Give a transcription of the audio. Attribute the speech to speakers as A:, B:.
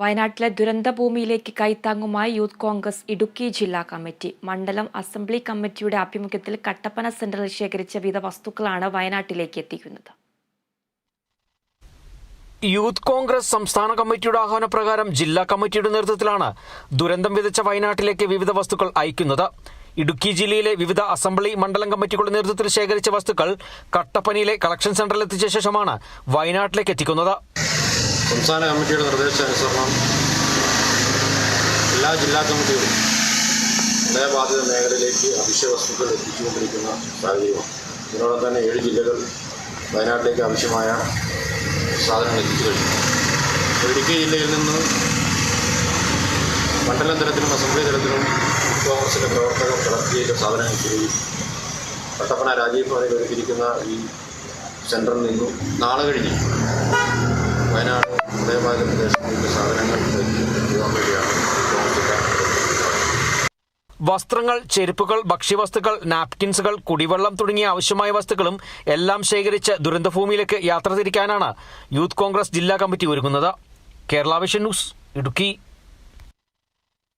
A: വയനാട്ടിലെ ദുരന്തഭൂമിയിലേക്ക് കൈത്താങ്ങുമായി യൂത്ത് കോൺഗ്രസ് ഇടുക്കി ജില്ലാ കമ്മിറ്റി. മണ്ഡലം അസംബ്ലി കമ്മിറ്റിയുടെ ആഭിമുഖ്യത്തിൽ കട്ടപ്പന സെന്ററിൽ ശേഖരിച്ച വിവിധ വസ്തുക്കളാണ് വയനാട്ടിലേക്ക് എത്തിക്കുന്നത്.
B: യൂത്ത് കോൺഗ്രസ് സംസ്ഥാന കമ്മിറ്റിയുടെ ആഹ്വാനപ്രകാരം ജില്ലാ കമ്മിറ്റിയുടെ നേതൃത്വത്തിലാണ് ദുരന്തം വിതച്ച വയനാട്ടിലേക്ക് വിവിധ വസ്തുക്കൾ അയക്കുന്നത്. ഇടുക്കി ജില്ലയിലെ വിവിധ അസംബ്ലി മണ്ഡലം കമ്മിറ്റികളുടെ നേതൃത്വത്തിൽ ശേഖരിച്ച വസ്തുക്കൾ കട്ടപ്പനയിലെ കളക്ഷൻ സെന്ററിൽ എത്തിച്ച ശേഷമാണ് വയനാട്ടിലേക്ക് എത്തിക്കുന്നത്.
C: സംസ്ഥാന കമ്മിറ്റിയുടെ നിർദ്ദേശാനുസരണം എല്ലാ ജില്ലാ കമ്മിറ്റികളും പ്രളയബാധിത മേഖലയിലേക്ക് അവശ്യ വസ്തുക്കൾ എത്തിച്ചുകൊണ്ടിരിക്കുന്ന സാഹചര്യമാണ്. ഇതിനോടൊപ്പം തന്നെ ഏഴ് ജില്ലകൾ വയനാട്ടിലേക്ക് ആവശ്യമായ സാധനങ്ങൾ എത്തിച്ചു കഴിഞ്ഞു. ഇടുക്കി ജില്ലയിൽ നിന്ന് മണ്ഡലം തലത്തിലും അസംബ്ലി തലത്തിലും കോൺഗ്രസിന്റെ പ്രവർത്തകർ കളക്ട് സാധനങ്ങൾ എത്തുകയും കട്ടപ്പന രാജീവ് ഭവനിൽ ഒരുക്കിയിരിക്കുന്ന ഈ സെന്ററിൽ നിന്നും നാളെ കഴിഞ്ഞ്. പ്രദേശത്തേക്ക് സാധനങ്ങൾ
B: വസ്ത്രങ്ങൾ ചെരുപ്പുകൾ ഭക്ഷ്യവസ്തുക്കൾ നാപ്കിൻസുകൾ കുടിവെള്ളം തുടങ്ങിയ ആവശ്യമായ വസ്തുക്കളും എല്ലാം ശേഖരിച്ച് ദുരന്തഭൂമിയിലേക്ക് യാത്ര തിരിക്കാനാണ് യൂത്ത് കോൺഗ്രസ് ജില്ലാ കമ്മിറ്റി ഒരുങ്ങുന്നത്. Kerala vision news Idukki.